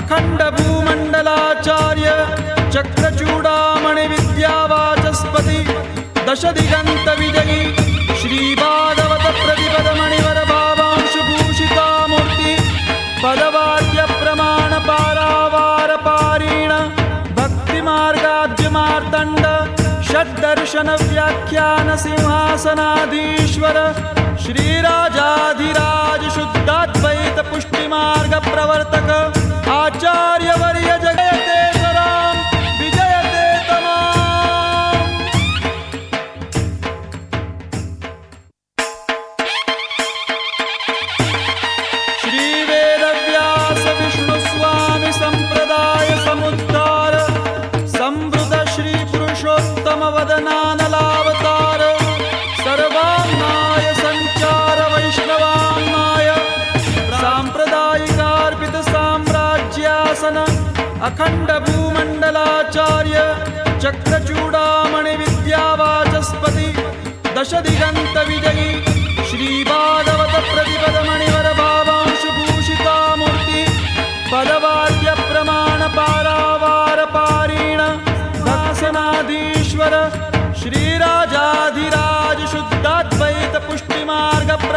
अखण्ड भूमण्डलाचार्य चक्रचूडामणि विद्यावाचस्पति दश दिगन्त विजयी श्रीभागवत प्रतिपद मणिवर भावांशुभूषिता मूर्ति पदवाद्य प्रमाण पारावार पारीण भक्ति मार्गाद्य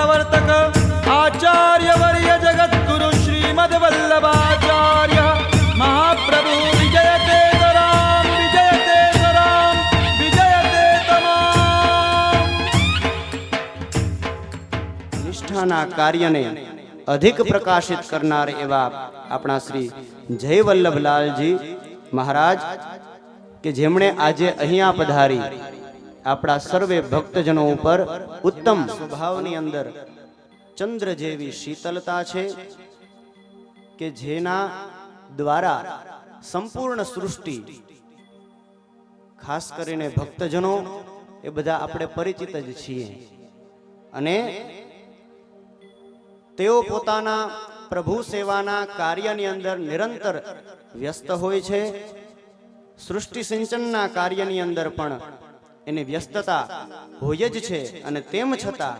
प्रवर्तक आचार्य वर्य जगद्गुरु श्रीमद्वल्लभाचार्य महाप्रभु विजयते राम विजयते राम विजयते तमाम નિષ્ઠાના કાર્યને અધિક પ્રકાશિત કરનાર એવા આપણા શ્રી જય વલ્લભલાલજી મહારાજ કે જેમણે આજે અહીંયા પધારી આપણા સર્વે ભક્તજનો ઉપર ઉત્તમ સ્વભાવની અંદર ચંદ્ર જેવી શીતલતા છે કે જેના દ્વારા સંપૂર્ણ સૃષ્ટિ, ખાસ કરીને ભક્તજનો, એ બધા આપણે પરિચિત જ છીએ. અને તેઓ પોતાના પ્રભુ સેવાના કાર્યની અંદર નિરંતર વ્યસ્ત હોય છે. સૃષ્ટિ સિંચનના કાર્યની અંદર પણ એની વ્યસ્તતા હોય જ છે અને તેમ છતાં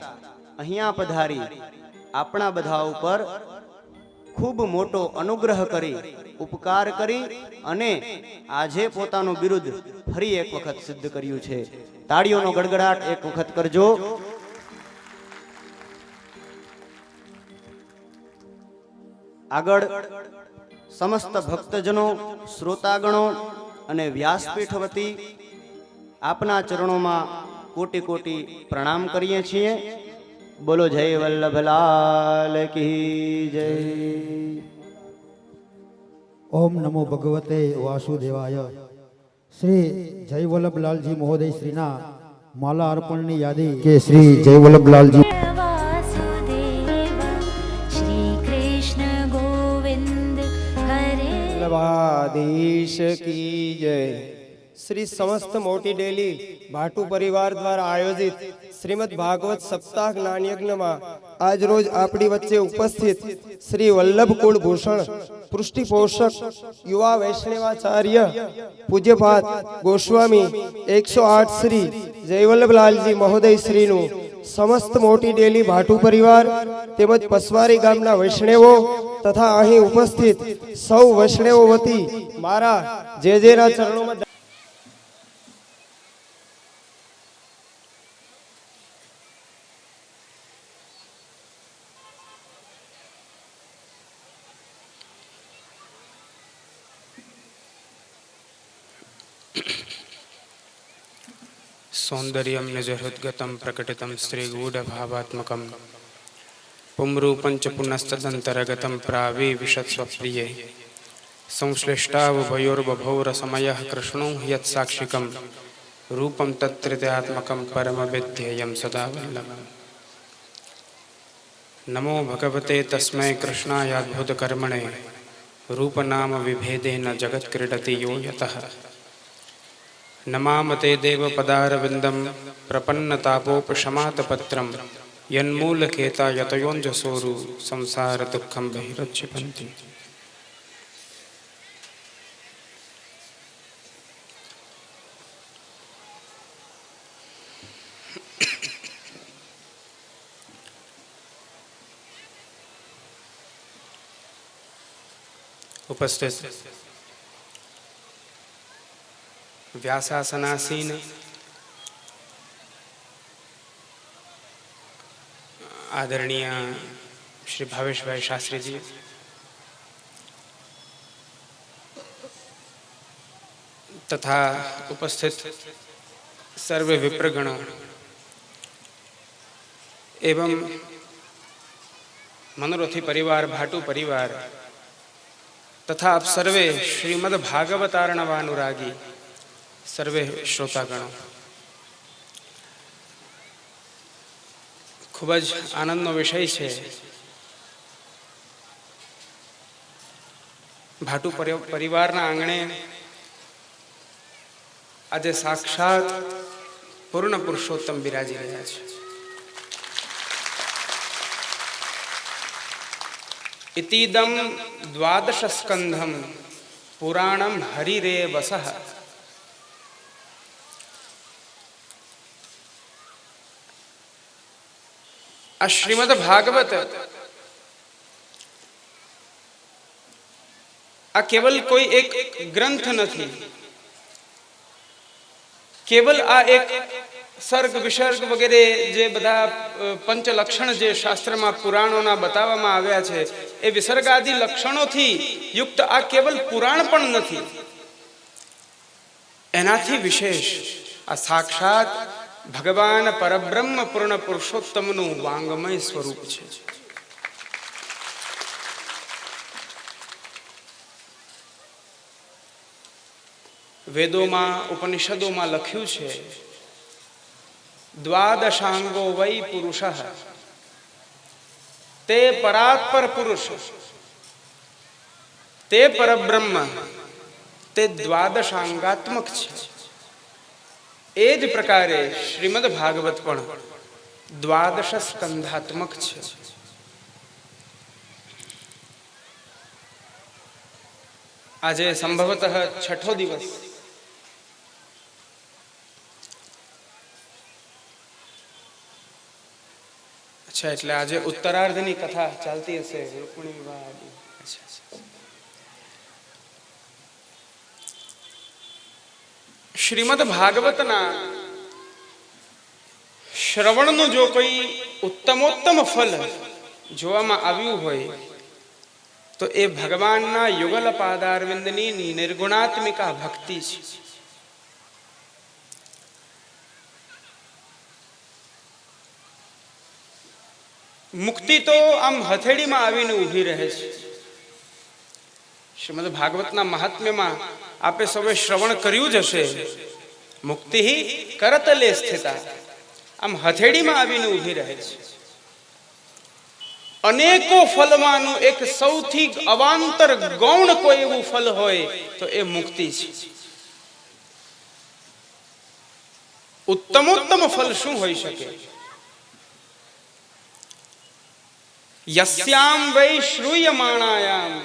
અહીંયા પધારી આપણા બધા ઉપર ખૂબ મોટો અનુગ્રહ કરી, ઉપકાર કરી અને આજે પોતાનું બિરુદ ફરી એક વખત સિદ્ધ કર્યું છે. તાળીઓનો ગડગડાટ એક વખત કરજો. આગળ સમસ્ત ભક્તજનો, શ્રોતાગણો અને વ્યાસપીઠ વતી आपना चरणों में कोटि कोटि प्रणाम करिए छे बोलो जय वल्लभ लाल की जय ओम नमो भगवते वासुदेवाय श्री जय वल्लभ लाल जी महोदय श्रीना माला अर्पण याद के श्री जय वल्लभ लाल जी की जय શ્રી સમસ્ત મોટી ડેલી ભાટુ પરિવાર દ્વારા આયોજિત શ્રીમદ ભાગવત સપ્તાહ જ્ઞાનયજ્ઞમાં આજ રોજ આપણી વચ્ચે ઉપસ્થિત શ્રી વલ્લભ કુળભૂષણ પૃષ્ટિપોષક યુવા વૈષ્ણવાચાર્ય પૂજ્યપાત ગોસ્વામી, એકસો આઠ શ્રી જયવલ્લભલાલજી મહોદય શ્રીનું સમસ્ત મોટી ડેલી ભાટુ પરિવાર તેમજ પસવારી ગામના વૈષ્ણવો તથા અહીં ઉપસ્થિત સૌ વૈષ્ણવો વતી મારા જે જેના ચરણોમાં सौन्दर्यं निजहृद्गतं प्रकटितं श्रीगूढभावात्मकं पुंरूपं च पुनस्तदन्तरगतं प्रावेविशत्स्वप्रिये संश्लिष्टावभयोर्बभौ रसमयः कृष्णो यत्साक्षिकं रूपं तत्त्रित्यात्मकं परमविध्येयं सदा वल्लभम् नमो भगवते तस्मै कृष्णायाद्भुतकर्मणे रूपनामविभेदेन जगत्क्रीडति यो यतः નમામતે દેવપદારવિંદમ પ્રપન્નતાપોપશમાતપત્રમ યન્મૂલકેતા યતયોંજસોરુ સંસાર દુઃખમ બહિરક્ષિપંતિ ઉપસ્થિત સંસારદુઃખं બહિરક્ષિપन्ति ઉપસ્થિત વ્યાસાસનાસીન આદરણીય શ્રી ભાવેશભાઈ શાસ્ત્રીજી તથા ઉપસ્થિત સર્વે વિપ્રગણ એવं મનોરથી પરિવાર ભાટુ પરિવાર તથા આપ સર્વે શ્રીમદ ભાગવતારણવાનુરાગી સર્વે શ્રોતાગણો. ખૂબ જ આનંદનો વિષય છે. ભાટુ પરિવારના આંગણે આજે સાક્ષાત પૂર્ણ પુરુષોત્તમ બિરાજી રહ્યા છે. ઇતિદમ દ્વાદશ સ્કંધમ પુરાણમ હરિરે વસઃ. આ શ્રીમદ ભાગવત આ કેવલ કોઈ એક ગ્રંથ નથી કેવલ આ એક સર્ગ વિસર્ગ વગેરે જે બધા પંચ લક્ષણ જે શાસ્ત્રમાં પુરાણોના બતાવવામાં આવ્યા છે એ વિસર્ગ આદિ લક્ષણોથી યુક્ત આ કેવલ પુરાણ પણ નથી એનાથી વિશેષ આ સાક્ષાત ભગવાન પરબ્રહ્મ પૂર્ણ પુરુષોત્તમનું વાંગમય સ્વરૂપ છે. વેદોમાં, ઉપનિષદોમાં લખ્યું છે, દ્વાદશાંગો વૈ પુરુષ, તે પરાત્પર પુરુષ, તે પરબ્રહ્મ, તે દ્વાદશાંગાત્મક છે. એ જ પ્રકારે શ્રીમદ ભાગવત પણ દ્વાદશ સ્કંધાત્મક છે. આજે સંભવતઃ છઠ્ઠો દિવસ. અચ્છા, એટલે આજે ઉત્તરાર્ધની કથા ચાલતી હશે, રૂકમણી વિવાહ આદિ. અચ્છા, અચ્છા. શ્રીમદ ભાગવતના શ્રવણનું જો કોઈ ઉત્તમોત્તમ ફલ જોવામાં આવ્યું હોય, તો એ ભગવાનના યુગલ પાદારવિંદની નિર્ગુણાત્મિકા ભક્તિ છે. મુક્તિ તો આમ હથેળીમાં આવીને ઊભી રહે છે. શ્રીમદ ભાગવતના મહાત્મ્યમાં આપે સૌએ શ્રવણ કર્યું જ હશે. મુક્તિ કરતલે સ્થિતા. આમ હથેળીમાં આવીને ઊભી રહે છે. અનેકો ફલમાંનું એક સૌથી અવાંતર ગૌણ કોઈ એવું ફલ હોય તો એ મુક્તિ છે. ઉત્તમોત્તમ ફલ શું હોઈ શકે? યસ્યામ વૈ શ્રૂયમાણાયામ.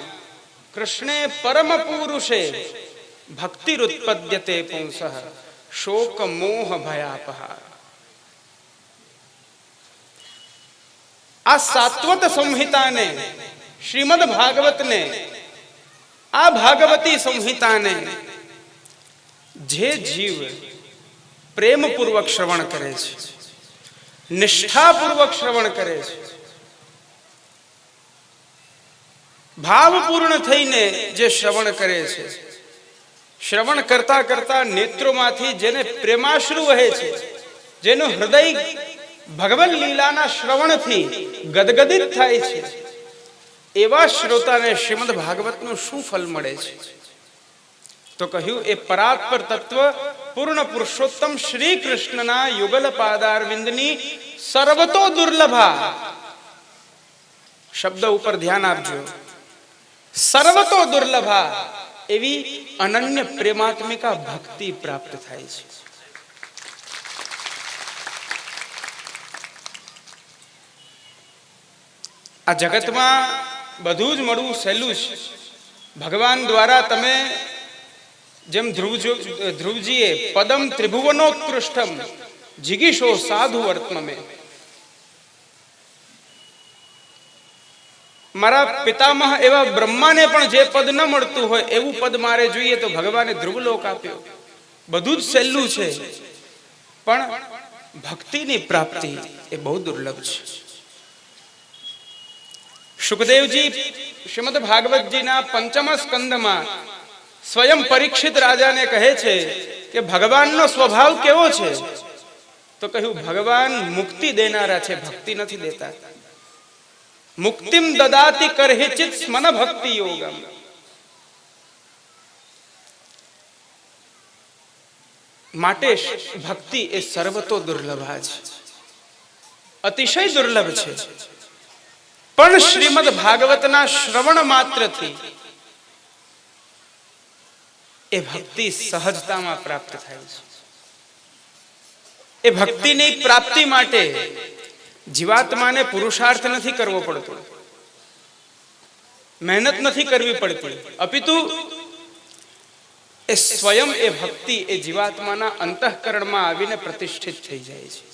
કૃષ્ણે પરમ પુરુષે ભક્તિરુત્પદ્યતે પુંસઃ શોક મોહ ભયાપહા આ સાત્વત સંહિતાને શ્રીમદ ભાગવતને આ ભાગવતી સંહિતાને જે જીવ પ્રેમપૂર્વક શ્રવણ કરે છે નિષ્ઠાપૂર્વક શ્રવણ કરે છે ભાવપૂર્ણ થઈને જે શ્રવણ કરે છે શ્રવણ કરતા કરતા નેત્રોમાંથી જેને પ્રેમાશ્રુ વહે છે, જેનું હૃદય ભગવાન લીલાના શ્રવણથી ગદગદિત થાય છે, એવા શ્રોતાને શ્રીમદ ભાગવતનું શું ફલ મળે છે? તો કહ્યું, એ પરાત્પર તત્વ પૂર્ણ પુરુષોત્તમ શ્રી કૃષ્ણના યુગલ પાદારવિંદની સર્વતો દુર્લભા. શબ્દ ઉપર ધ્યાન આપજો. સર્વતો દુર્લભા. એવી અનન્ય પ્રેમાત્મિકા ભક્તિ પ્રાપ્ત થાય છે. આ જગતમાં બધું જ મળવું સહેલું છે. ભગવાન દ્વારા તમે જેમ ધ્રુવ ધ્રુવજીએ પદમ ત્રિભુવનોત્કૃષ્ટમ જિગીશો સાધુ વર્તમે મારા પિતામહ એવા બ્રહ્માને પણ જે પદ ન મળતું હોય, એવું પદ મારે જોઈએ તો ભગવાને ધ્રુવલોક આપ્યો. બધું જ સહેલું છે. પણ ભક્તિની પ્રાપ્તિ એ બહુ દુર્લભ છે. સુખદેવજી, શ્રીમદ ભાગવતજીના પંચમ સ્કંદમાં સ્વયં પરીક્ષિત રાજાને કહે છે કે, ભગવાનનો સ્વભાવ કેવો છે? તો કહ્યું, ભગવાન મુક્તિ દેનારા છે, ભક્તિ નથી દેતા. મુક્તિમ દદાતિ કરહિચિત સ્મન ભક્તિ યોગમ માટે ભક્તિ એ સર્વતો દુર્લભા છે અતિશય દુર્લભ છે પણ શ્રીમદ ભાગવતના શ્રવણ માત્રથી એ ભક્તિ સહજતામાં પ્રાપ્ત થાય છે એ ભક્તિની પ્રાપ્તિ માટે જીવાત્માને પુરુષાર્થ નથી કરવો પડતો. મહેનત નથી કરવી પડતી. અપિતુ, એ સ્વયં એ ભક્તિ એ જીવાત્માના અંતઃકરણમાં આવીને પ્રતિષ્ઠિત થઈ જાય છે.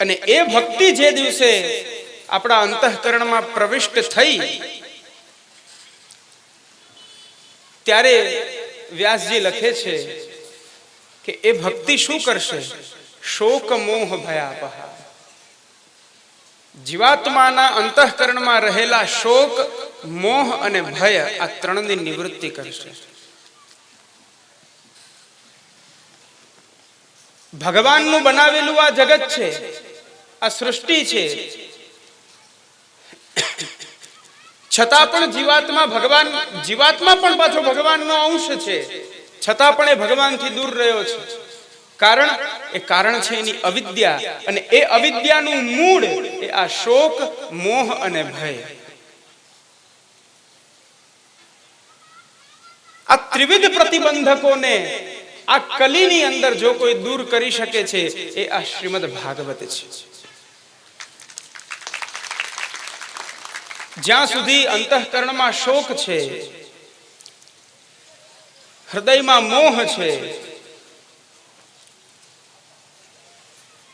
અને એ ભક્તિ જે દિવસે આપણા અંતઃકરણમાં પ્રવિષ્ટ થઈ, ત્યારે વ્યાસજી લખે છે કે એ ભક્તિ શું કરશે? શોક મોહ ભયાપહ જીવાત્માના અંતઃકરણમાં રહેલા શોક, મોહ અને ભય આ ત્રણની નિવૃત્તિ કરશે. ભગવાનનું બનાવેલું આ જગત છે, આ સૃષ્ટિ છે. છતાં પણ જીવાત્મા ભગવાન, જીવાત્મા પણ પાછો ભગવાનનો અંશ છે. છતાં પણ એ ભગવાનથી દૂર રહ્યો છે. કારણ, એ કારણ છે એની અવિદ્યા. અને એ અવિદ્યાનું મૂળ એ આ શોક, મોહ અને ભય. આ ત્રિવિધ પ્રતિબંધકોને આ કલીની અંદર જો કોઈ દૂર કરી શકે છે, એ આ શ્રીમદ ભાગવત છે. જ્યાં સુધી અંતઃકરણમાં શોક છે, હૃદયમાં મોહ છે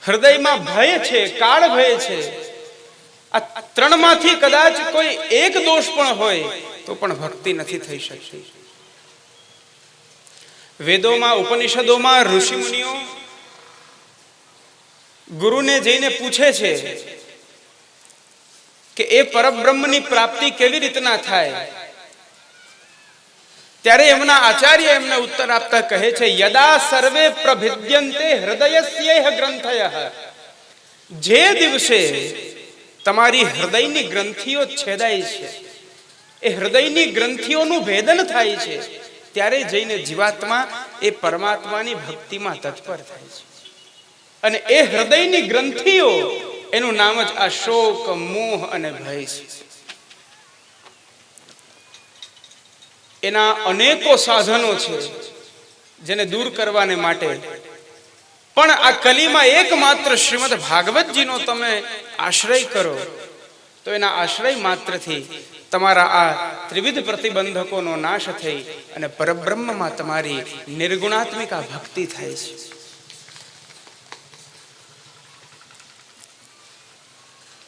હૃદયમાં ભય છે, કાળ ભય છે. આ ત્રણમાંથી કદાચ કોઈ એક દોષ પણ હોય, તો પણ ભક્તિ નથી થઈ શકતી. વેદોમાં, ઉપનિષદોમાં ઋષિ મુનિઓ ગુરુને જઈને પૂછે છે કે એ પરબ્રહ્મની પ્રાપ્તિ કેવી રીતના થાય? ત્યારે એમના આચાર્ય એમને ઉત્તર આપતા કહે છે, યદા સર્વે પ્રભિદ્યંતે હૃદયસ્ય ગ્રંથય. જે દિવસે તમારી હૃદયની ગ્રંથિઓ છેદાય છે, એ હૃદયની ગ્રંથિઓનું ભેદન થાય છે, ત્યારે જઈને જીવાત્મા એ પરમાત્માની ભક્તિમાં તત્પર થાય છે. અને એ હૃદયની ગ્રંથિઓ એનું નામ જ આ શોક મોહ અને ભય છે. એના અનેકો સાધનો છે જેને દૂર કરવાને માટે. પણ આ કલીમાં એકમાત્ર શ્રીમદ ભાગવતજીનો તમે આશ્રય કરો, તો એના આશ્રય માત્રથી તમારા આ ત્રિવિધ પ્રતિબંધકોનો નાશ થઈ અને પરબ્રહ્મમાં તમારી નિર્ગુણાત્મિકા ભક્તિ થાય છે.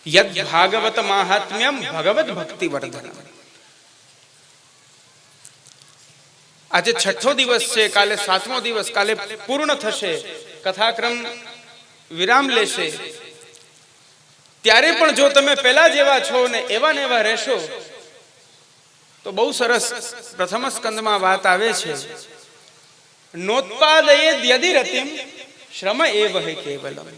યદ ભાગવત મહાત્મ્યમ ભગવત ભક્તિ વર્ધન આજે છઠ્ઠો દિવસ છે કાલે સાતમો દિવસ કાલે પૂર્ણ થશે કથાક્રમ વિરામ લેશે. ત્યારે પણ જો તમે પેલા જેવા છો ને એવા ને એવા રહેશો તો બહુ સરસ પ્રથમ સ્કંદમાં વાત આવે છે. નોત્પાદયે યદિ રતિમ શ્રમ એ વહે કેવલમ.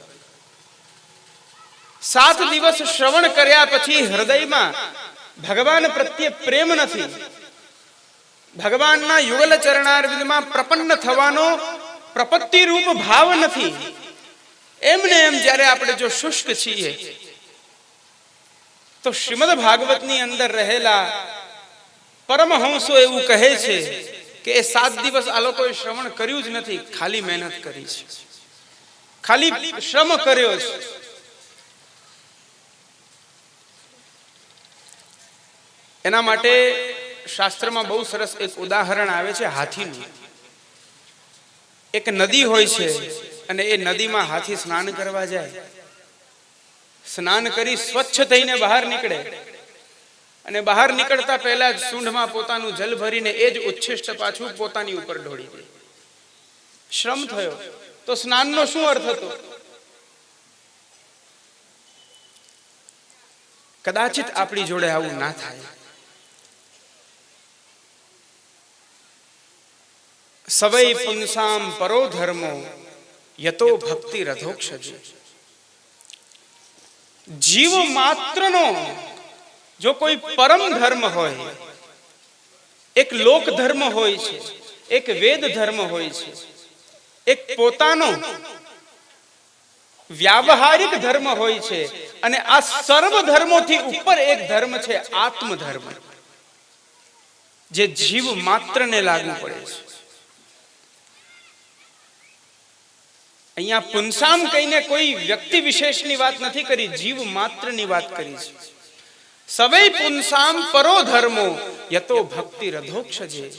સાત દિવસ શ્રવણ કર્યા પછી હૃદયમાં ભગવાન પ્રત્યે પ્રેમ નથી. ભગવાનના યુગલ ચરણારવિંદમાં પ્રપન્ન થવાનો પ્રપત્તિ રૂપ ભાવ નથી. એમને એમ જ્યારે આપણે જો શુષ્ક છીએ, તો શ્રીમદ ભાગવતની અંદર રહેલા પરમહંસો એવું કહે છે કે એ સાત દિવસ આ લોકોએ શ્રવણ કર્યું જ નથી, ખાલી મહેનત કરી છે. ખાલી શ્રમ કર્યો છે. એના માટે શાસ્ત્રમાં બહુ સરસ એક ઉદાહરણ આવે છે હાથીનું. એક નદી હોય છે અને એ નદીમાં હાથી સ્નાન કરવા જાય. સ્નાન કરી સ્વચ્છ થઈને બહાર નીકળે. અને બહાર નીકળતા પહેલા જ સૂંઢમાં પોતાનું જલ ભરીને એ જ ઉચ્છિષ્ટ પાછું પોતાની ઉપર ઢોળી દે. શ્રમ થયો. તો સ્નાનનો શું અર્થ હતો? કદાચિત આપણી જોડે આવું ના થાય. સવૈ પુંસામ પરો ધર્મો, યતો ભક્તિ રથોક્ષજી. જીવ માત્રનો જો કોઈ પરમ ધર્મ હોય, એક લોક ધર્મ હોય છે, એક વેદ ધર્મ હોય છે, એક પોતાનો વ્યાવહારિક ધર્મ હોય છે, અને આ સર્વ ધર્મોથી ઉપર એક ધર્મ છે આત્મ ધર્મ જે જીવ માત્રને લાગુ પડે છે. અહીંયા પુનસામ કહીને કોઈ વ્યક્તિ વિશેષની વાત નથી કરી, જીવ માત્રની વાત કરી છે. સવૈ પુનસામ પરો ધર્મો, યતો ભક્તિ રધોક્ષજે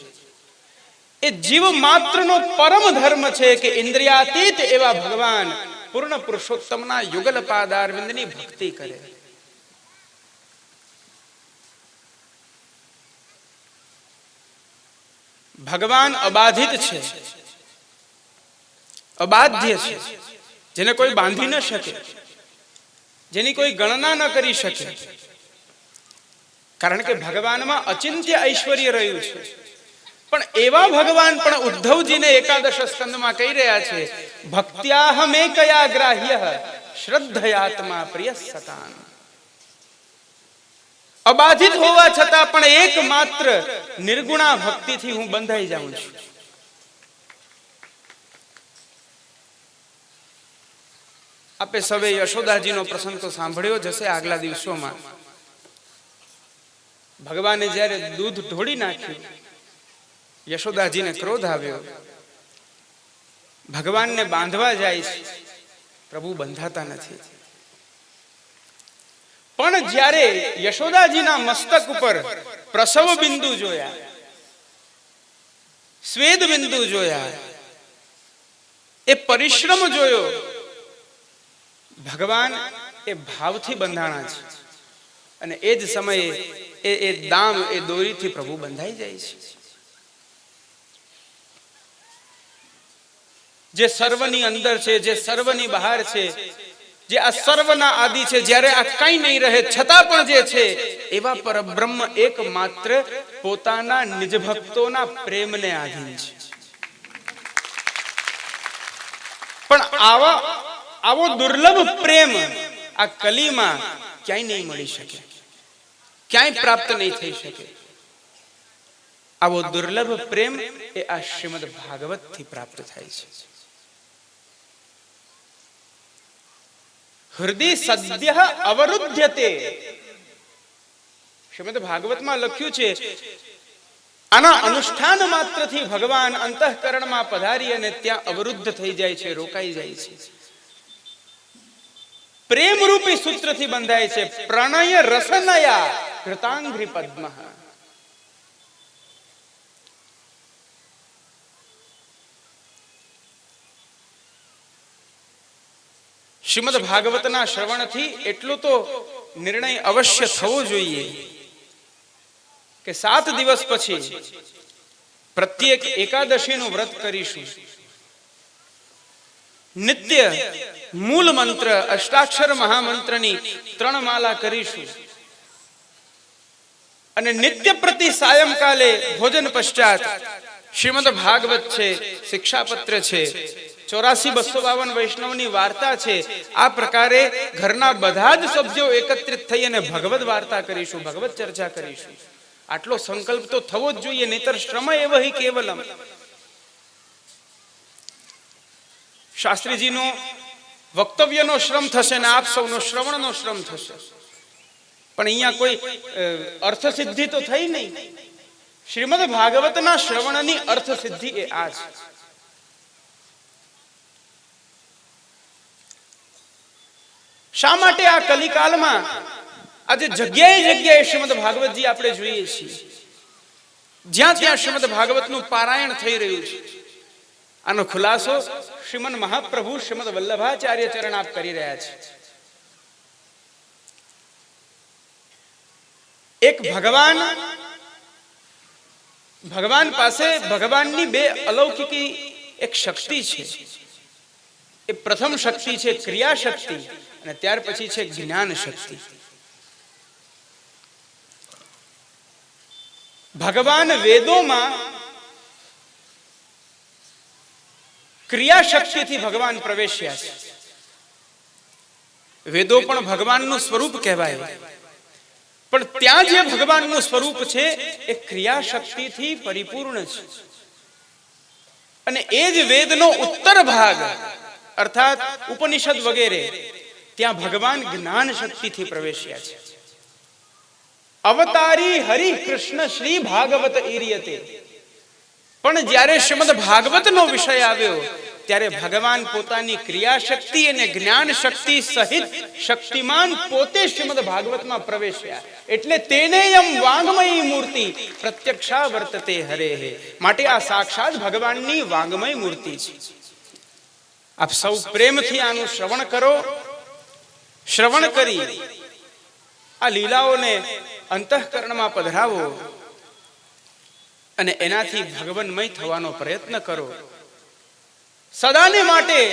એ જીવ માત્રનો પરમ ધર્મ છે કે ઇન્દ્રિયાતીત એવા ભગવાન પૂર્ણ પુરુષોત્તમના યુગલ પાદારવિંદની ભક્તિ કરે. ભગવાન અબાધિત છે. અબાધ્ય છે, જેને કોઈ બાંધી ન શકે, જેની કોઈ ગણના ન કરી શકે. કારણ કે ભગવાનમાં અચિંત્ય ઐશ્વર્ય રહ્યું છે. પણ એવા ભગવાન પણ ઉદ્ધવજીને એકાદશ સ્કંદમાં કહી રહ્યા છે ભક્ત્યાહમે કયા ગ્રાહ્ય? શ્રદ્ધયાત્મા પ્રિય સતાન. અબાધિત હોવા છતાં પણ એકમાત્ર નિર્ગુણા ભક્તિથી હું બંધાઈ જાઉં છું. આપે સવે યશોદાજીનો પ્રસંગ તો સાંભળ્યો જ આગલા દિવસોમાં. ભગવાને જ્યારે દૂધ ઢોળી નાખ્યું, યશોદાજીને ક્રોધ આવ્યો. ભગવાનને બાંધવા જાય છે પ્રભુ બંધાતા નથી. પણ જ્યારે યશોદાજીના મસ્તક ઉપર પ્રસવ બિંદુ જોયા શ્વેદ બિંદુ જોયા, એ પરિશ્રમ જોયો ભગવાન એ ભાવથી બંધાણા છે. અને એ જ સમયે એ એ દામ, એ દોરીથી પ્રભુ બંધાઈ જાય છે. જે સર્વની અંદર છે, જે સર્વની બહાર છે, જે આ સર્વના આદિ છે, જ્યારે આ કઈ નહીં રહે, છતાં પણ જે છે, એવા પરબ્રહ્મ એકમાત્ર પોતાના નિજ ભક્તોના પ્રેમને આધીન છે. પણ આવા આવો દુર્લભ પ્રેમ આ કલીમાં ક્યાંય નહીં મળી શકે. ક્યાંય પ્રાપ્ત નહીં થઈ શકે. આવો દુર્લભ પ્રેમ એ આ શ્રીમદ ભાગવતથી પ્રાપ્ત થાય છે. હૃદય સદ્ય અવરુદ્ધ્યતે. શ્રીમદ ભાગવતમાં લખ્યું છે, આના અનુષ્ઠાન માત્રથી ભગવાન અંતઃકરણમાં પધારી અને ત્યાં અવરુદ્ધ થઈ જાય છે, રોકાઈ જાય છે. પ્રેમ રૂપી સૂત્રથી બંધાય છે. પ્રણય રસનયા કૃતાંગ્રી પદ્મ. શ્રીમદ ભાગવતના શ્રવણથી એટલો તો નિર્ણય અવશ્ય થવો જોઈએ કે સાત દિવસ પછી પ્રત્યેક એકાદશીનું વ્રત કરીશું. નિત્ય મૂળ મંત્ર અષ્ટાક્ષર મહામંત્રની ત્રણ માલા કરીશું. અને નિત્ય પ્રતિ સાયંકાલે ભોજન પશ્ચાત શ્રીમદ ભાગવત છે, શિક્ષાપત્ર છે, ચોરાસી બસો બાવન વૈષ્ણવની વાર્તા છે. આ પ્રકારે ઘરના બધા જ સભ્યો એકત્રિત થઈ અને ભગવત વાર્તા કરીશું, ભગવત ચર્ચા કરીશું. આટલો સંકલ્પ તો થવો જ જોઈએ, નહીતર શ્રમ એવ હિ કેવલમ. શાસ્ત્રીજીનો વક્તવ્યનો શ્રમ થશે ને આપ સૌનો શ્રવણનો શ્રમ થશે. પણ અહીંયા કોઈ અર્થ સિદ્ધિ તો થઈ નહીં. શ્રીમદ ભાગવતના શ્રવણની અર્થ સિદ્ધિ એ આ છે. શા માટે આ કલિકાલમાં આજે જગ્યાએ જગ્યાએ શ્રીમદ ભાગવતજી આપણે જોઈએ છીએ? જ્યાં ત્યાં શ્રીમદ ભાગવતનું પારાયણ થઈ રહ્યું છે. આનો ખુલાસો શ્રીમદ મહાપ્રભુ શ્રીમદ વલ્લભાચાર્ય ચરણ આપ કરી રહ્યા છે. એક ભગવાન ભગવાન પાસે ભગવાનની બે અલૌકિકી એક શક્તિ છે. એ પ્રથમ શક્તિ છે ક્રિયા શક્તિ અને ત્યાર પછી છે જ્ઞાન શક્તિ ભગવાન વેદોમાં ક્રિયા શક્તિથી ભગવાન પ્રવેશ્યા છે. વેદો પણ ભગવાનનું સ્વરૂપ કહેવાય. પણ ત્યાં જે ભગવાનનું સ્વરૂપ છે, એ ક્રિયાશક્તિથી પરિપૂર્ણ છે. અને એ જ વેદનો ઉત્તર ભાગ, અર્થાત ઉપનિષદ વગેરે, ત્યાં ભગવાન જ્ઞાન શક્તિથી પ્રવેશ્યા છે. અવતારી હરિ કૃષ્ણ શ્રી ભાગવત ઈરિયતે. પણ જ્યારે શ્રીમદ ભાગવતનો વિષય આવ્યો, ત્યારે ભગવાન પોતાની ક્રિયા શક્તિ અને જ્ઞાન શક્તિ સહિત શક્તિમાન પોતે શ્રીમદ ભાગવતમાં પ્રવેશ્યા. એટલે તેને એમ વાંગમય મૂર્તિ પ્રત્યક્ષા વર્તતે હરે હે. માટે આ સાક્ષાત ભગવાનની વાંગમય મૂર્તિ છે. આપ સૌ પ્રેમથી આનું શ્રવણ કરો. શ્રવણ કરી. આ લીલાઓને અંતઃકરણમાં પધરાવો. અને એનાથી ભગવાનમય થવાનો પ્રયત્ન કરો. સદાને માટે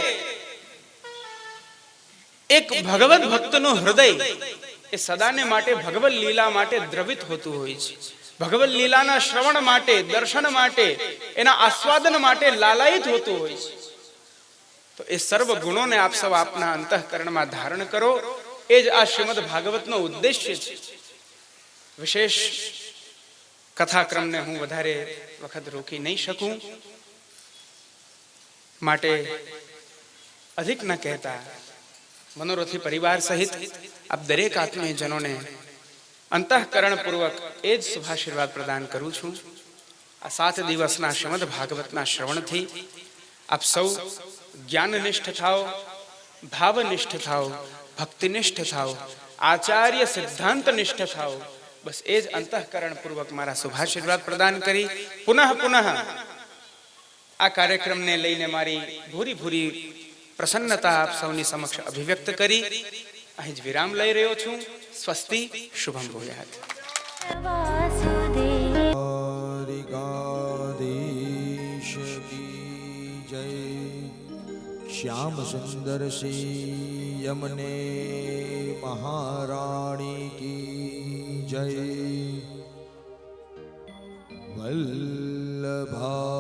એક ભગવત ભક્તનું હૃદય એ સદાને માટે ભગવત લીલા માટે દ્રવિત હોતું હોય છે. ભગવત લીલાના શ્રવણ માટે, દર્શન માટે, એના આસ્વાદન માટે લાલાયિત હોતું હોય છે. તો એ સર્વ ગુણોને આપ સૌ આપના અંતઃકરણમાં ધારણ કરો. એ જ આ શ્રીમદ ભાગવતનો ઉદ્દેશ્ય છે. વિશેષ કથાક્રમને હું વધારે વખત રોકી નહીં શકું. માટે અધિક ન કહેતા મનોરથી પરિવાર સહિત આપ દરેક આત્મીયજનોને અંતઃકરણપૂર્વક એ જ શુભાશીર્વાદ પ્રદાન કરું છું. આ સાત દિવસના શ્રીમદ ભાગવતના શ્રવણથી આપ સૌ જ્ઞાનનિષ્ઠ થાઓ, ભાવનિષ્ઠ થાઓ, ભક્તિનિષ્ઠ થાઓ, આચાર્ય સિદ્ધાંતનિષ્ઠ થાઓ. બસ એ જ અંતઃકરણ પૂર્વક મારા શુભાશીર્વાદ પ્રદાન કરી. પુનઃ પુનઃ આ કાર્યક્રમને લઈને મારી ભૂરી ભૂરી પ્રસન્નતા આપ સૌની સમક્ષ અભિવ્યક્ત કરી. અહીં જ વિરામ લઈ રહ્યો છું. સ્વસ્તિ, શુભમ ભૂયાત શ્યામ સુંદર શ્રી યમને મહારાણી કી जय वल्लभाधीश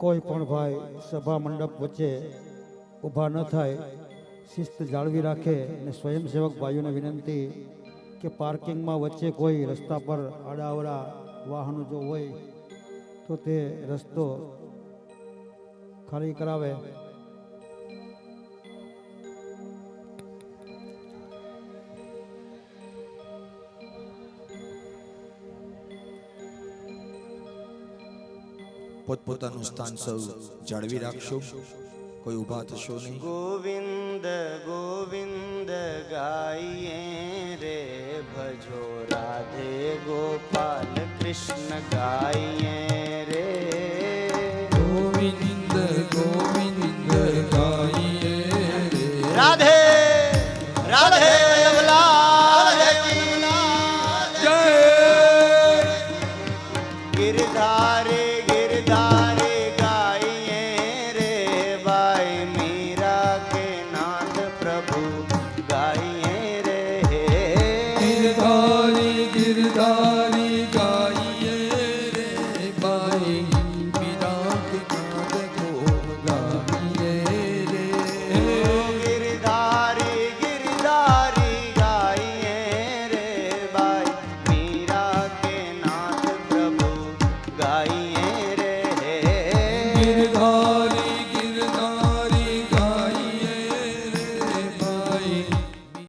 કોઈ પણ ભાઈ સભા મંડપ વચ્ચે ઊભા ન થાય, શિસ્ત જાળવી રાખે અને સ્વયંસેવક ભાઈઓને વિનંતી કે પાર્કિંગમાં વચ્ચે કોઈ રસ્તા પર આડાવડા વાહનો જો હોય, તો તે રસ્તો ખાલી કરાવે. પોતપોતાનું સ્થાન સૌ જાળવી રાખશો. કોઈ ઊભા થશો નહીં. ગોવિંદ ગોવિંદ ગાઈએ રે ભજો રાધે ગોપાલ કૃષ્ણ ગાઈએ રે. ગોવિંદ ગોવિંદ ગાઈએ રે. રાધે રાધે.